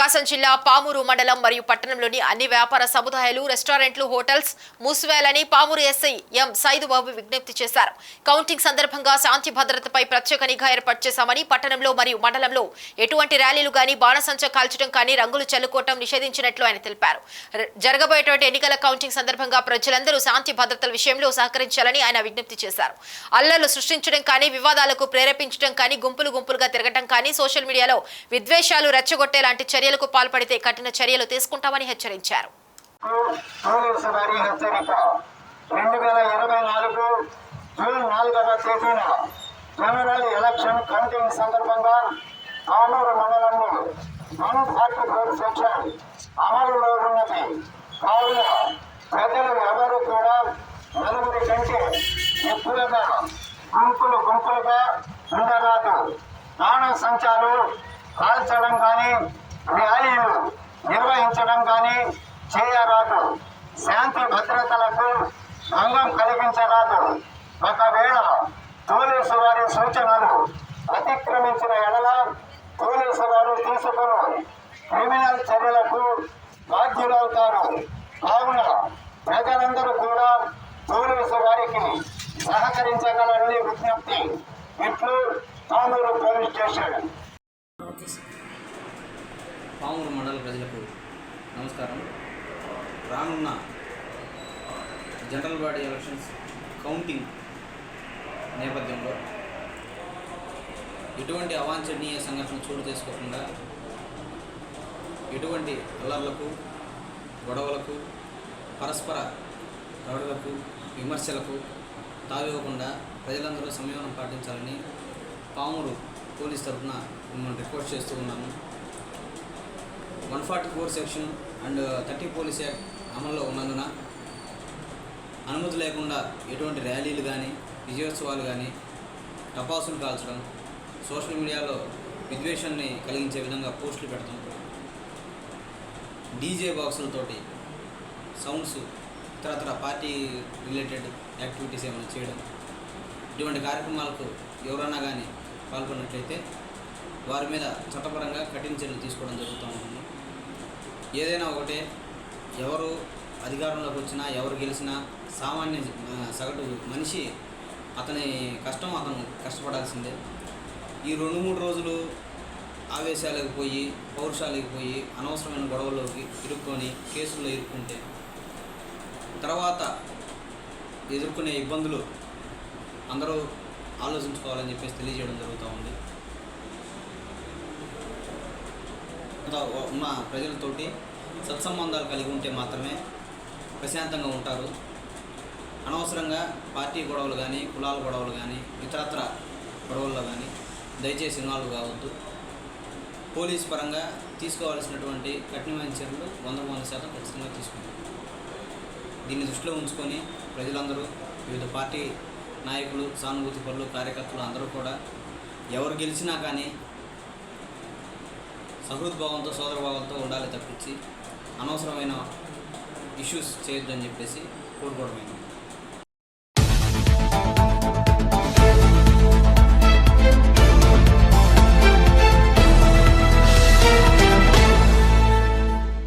ప్రకాశం జిల్లా పామూరు మండలం మరియు పట్టణంలోని అన్ని వ్యాపార సముదాయాలు రెస్టారెంట్లు హోటల్స్ మూసివేయాలని పామూరు ఎస్ఐ ఎం సైదుబాబు విజ్ఞప్తి చేశారు. కౌంటింగ్ సందర్భంగా శాంతి భద్రతపై ప్రత్యేక నిఘా ఏర్పాటు చేశామని పట్టణంలో మరియు మండలంలో ఎటువంటి ర్యాలీలు గాని బాణసంచ కాల్చడం కానీ రంగులు చల్లుకోవటం నిషేధించినట్లు ఆయన తెలిపారు. జరగబోయేటువంటి ఎన్నికల కౌంటింగ్ సందర్భంగా ప్రజలందరూ శాంతి భద్రతల విషయంలో సహకరించాలని ఆయన విజ్ఞప్తి చేశారు. అల్లర్లు సృష్టించడం కానీ వివాదాలకు ప్రేరేపించడం కానీ గుంపులు గుంపులుగా తిరగటం కానీ సోషల్ మీడియాలో విద్వేషాలు రెచ్చగొట్టే లాంటి చర్యలకు పాల్పడితే కఠిన చర్యలు తీసుకుంటామని హెచ్చరించారు. హెచ్చరిక రెండు వేల ఇరవై నాలుగు జూన్ నాలుగవ తేదీన జనరల్ ఎలక్షన్ కౌంటింగ్ సందర్భంగా ఆమూరు మండలంలో వన్ ఫార్టీ ఫోర్ సెక్షన్ అమలులో ఉన్నది కావున ప్రజలు ఎవరు కూడా నలుగురి కంటే ఎక్కువగా గుంపులు గుంపులుగా ఉండరాదు బాణ సంచాలు కాల్చడం కానీ ర్యాలీలు నిర్వహించడం కానీ చేయరాదు. శాంతి భద్రతలకు భంగం కలిగించరాదు. ఒకవేళ పోలీసు వారి సూచనలు అతిక్రమించిన ఎడల పోలీసు వారు తీసుకుని క్రిమినల్ చర్యలకు బాధ్యులవుతారు. కావున ప్రజలందరూ కూడా పోలీసు వారికి సహకరించగలరని విజ్ఞప్తి ఇట్లు తామూరు పోలీస్ స్టేషన్. పామూరు మండల ప్రజలకు నమస్కారం. రానున్న జనరల్ బాడీ ఎలక్షన్స్ కౌంటింగ్ నేపథ్యంలో ఎటువంటి అవాంఛనీయ సంఘటన చోటు చేసుకోకుండా ఎటువంటి అల్లర్లకు గొడవలకు పరస్పర గొడవలకు విమర్శలకు తావివ్వకుండా ప్రజలందరూ సంయమనం పాటించాలని పామూరు పోలీస్ తరఫున మిమ్మల్ని రిక్వెస్ట్ చేస్తూ ఉన్నాము one forty four section and thirty police act అమల్లో ఉన్నందున అనుమతి లేకుండా ఎటువంటి ర్యాలీలు కానీ విజయోత్సవాలు కానీ టపాసులు కాల్చడం సోషల్ మీడియాలో విద్వేషాన్ని కలిగించే విధంగా పోస్టులు పెడతాం. డీజే బాక్సులతోటి సౌండ్స్ ఇతరతర పార్టీ రిలేటెడ్ యాక్టివిటీస్ ఏమైనా చేయడం ఇటువంటి కార్యక్రమాలకు ఎవరైనా కానీ పాల్గొన్నట్లయితే వారి మీద చట్టపరంగా కఠిన చర్యలు తీసుకోవడం జరుగుతూ ఉంటుంది. ఏదైనా ఒకటే ఎవరు అధికారంలోకి వచ్చినా ఎవరు గెలిచినా సామాన్య సగటు మనిషి అతని కష్టం అతను కష్టపడాల్సిందే. ఈ రెండు మూడు రోజులు ఆవేశాలకు పోయి పౌరుషాలకు పోయి అనవసరమైన గొడవల్లోకి ఇరుక్కొని కేసుల్లో ఇరుక్కుంటే తర్వాత ఎదుర్కొనే ఇబ్బందులు అందరూ ఆలోచించుకోవాలని చెప్పేసి తెలియజేయడం జరుగుతూ ఉంది. అంతా ఉన్న ప్రజలతోటి సత్సంబంధాలు కలిగి ఉంటే మాత్రమే ప్రశాంతంగా ఉంటారు. అనవసరంగా పార్టీ గొడవలు కానీ కులాల గొడవలు కానీ ఇతరత్ర గొడవల్లో కానీ దయచేసి ఇన్వాల్వ్ కావద్దు. పోలీస్ పరంగా తీసుకోవాల్సినటువంటి కఠినమైన చర్యలు వంద వంద శాతం ఖచ్చితంగా తీసుకుంటారు దీన్ని దృష్టిలో ఉంచుకొని ప్రజలందరూ వివిధ పార్టీ నాయకులు సానుభూతి పనులు కార్యకర్తలు అందరూ కూడా ఎవరు గెలిచినా కానీ సహృద్భావంతో సోదరభావంతో ఉండాలి తప్పించి అనవసరమైన ఇష్యూస్ చేయొద్దని చెప్పేసి కోరుకోవడమైంది.